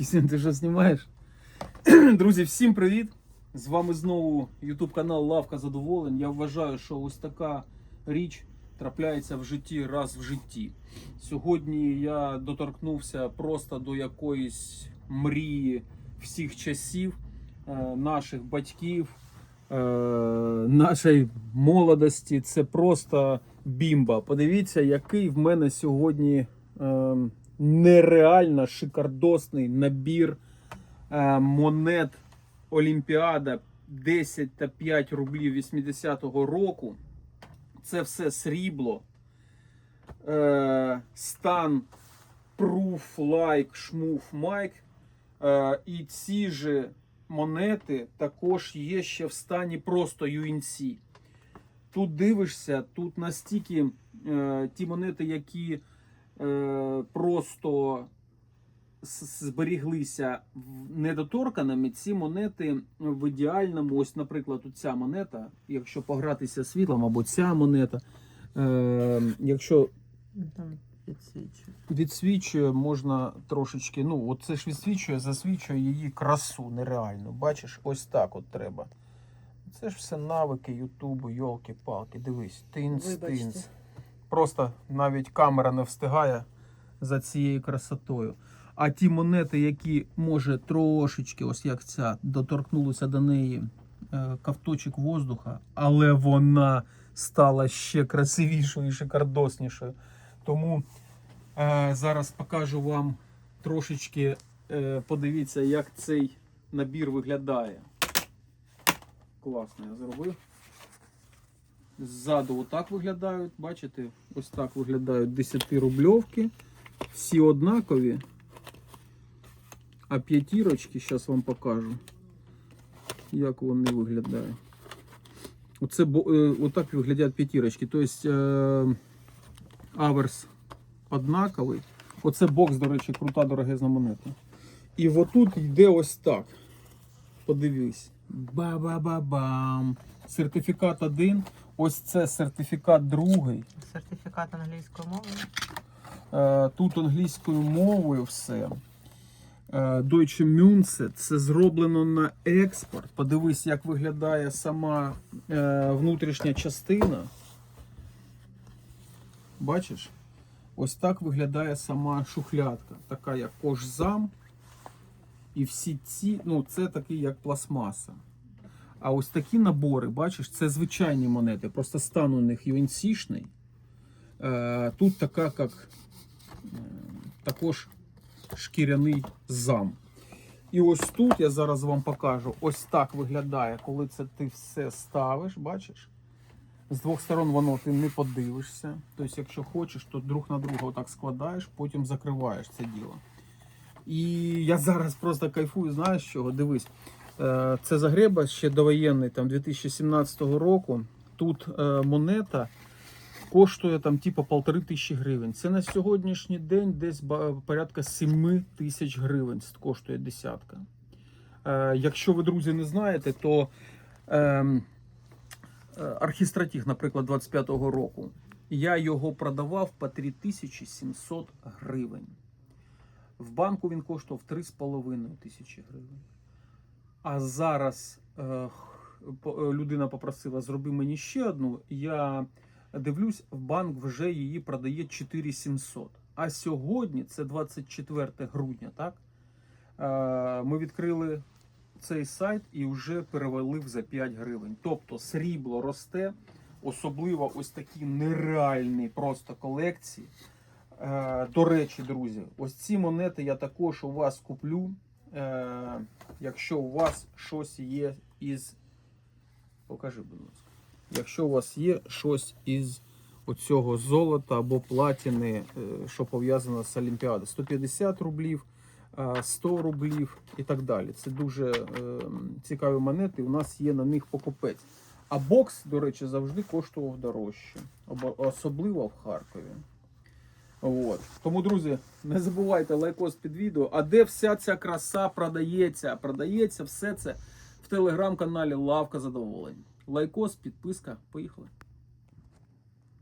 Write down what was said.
Кисін, ти що знімаєш? Друзі, всім привіт! З вами знову YouTube канал Лавка Задоволень. Я вважаю, що ось така річ трапляється в житті раз в житті. Сьогодні я доторкнувся просто до якоїсь мрії всіх часів, е, наших батьків, е, нашої молодості. Це просто бімба. Подивіться, який в мене сьогодні е, нереально шикардосний набір е, монет Олімпіада 10 та 5 рублів 80-го року. Це все срібло. Е, стан Proof, Like, Шмуф, Майк. Е, і ці ж монети також є ще в стані просто UNC. Тут дивишся, тут настільки е, ті монети, які просто зберіглися недоторканими, ці монети в ідеальному, ось, наприклад, ця монета, якщо погратися світлом, або ця монета, е, якщо Там підсвічує. відсвічує, можна трошечки. Ну, от це ж відсвічує, засвічує її красу нереальну. Бачиш, ось так от треба. Це ж все навики Ютубу, йолки-палки. Дивись, тинц, Вибачте. тинц. Просто навіть камера не встигає за цією красотою. А ті монети, які може трошечки, ось як ця, доторкнулися до неї е, ковточок воздуха, але вона стала ще красивішою і шикардоснішою. Тому е, зараз покажу вам трошечки, е, подивіться, як цей набір виглядає. Класно я зробив. Ззаду отак виглядають, бачите? Ось так виглядають 10 рубльовки. Всі однакові. А п'ятірочки, зараз вам покажу, як вони виглядають. Оце, е, отак виглядають п'ятірочки. Тобто е, аверс однаковий. Оце бокс, до речі, крута дорогезна монета. І отут йде ось так. Подивись. Ба-ба-ба-бам. Сертифікат один. Ось це сертифікат другий. Сертифікат англійської мови. Е, Тут англійською мовою все. Е, Deutsche Münze. Це зроблено на експорт. Подивись, як виглядає сама е, внутрішня частина. Бачиш? Ось так виглядає сама шухлядка. Така як кожзам. І всі ці, ну, це такий як пластмаса. А ось такі набори, бачиш, це звичайні монети. Просто стан у них UNC-шний. Е, Тут така, як е, також шкіряний зам. І ось тут я зараз вам покажу. Ось так виглядає, коли це ти все ставиш, бачиш? З двох сторон воно ти не подивишся. Тобто, якщо хочеш, то друг на друга отак складаєш, потім закриваєш це діло. І я зараз просто кайфую, знаєш чого? Дивись. Е, Це Загреба ще довоєнний там 2017 року. Тут е, монета коштує там типу полтори тисячі гривень. Це на сьогоднішній день десь порядка 7 тисяч гривень коштує десятка. Е, Якщо ви, друзі, не знаєте, то ем, архістратіг, наприклад, 25-го року, я його продавав по 3700 гривень. В банку він коштував 3,5 тисячі гривень. А зараз е, е, людина попросила, зроби мені ще одну. Я дивлюсь, в банк вже її продає 4700. А сьогодні, це 24 грудня, так? Е, ми відкрили цей сайт і вже перевалив за 5 гривень. Тобто срібло росте, особливо ось такі нереальні просто колекції. Е, До речі, друзі, ось ці монети я також у вас куплю. Е, Якщо у вас щось є із. Покажи, будь ласка. Якщо у вас є щось із оцього золота або платини, е, що пов'язано з Олімпіадою, 150 рублів, е, 100 рублів і так далі. Це дуже цікаві монети. У нас є на них покупець. А бокс, до речі, завжди коштував дорожче, особливо в Харкові. От. Тому, друзі, не забувайте лайкос під відео. А де вся ця краса продається? Продається все це в телеграм-каналі Лавка Задоволень. Лайкос, підписка. Поїхали.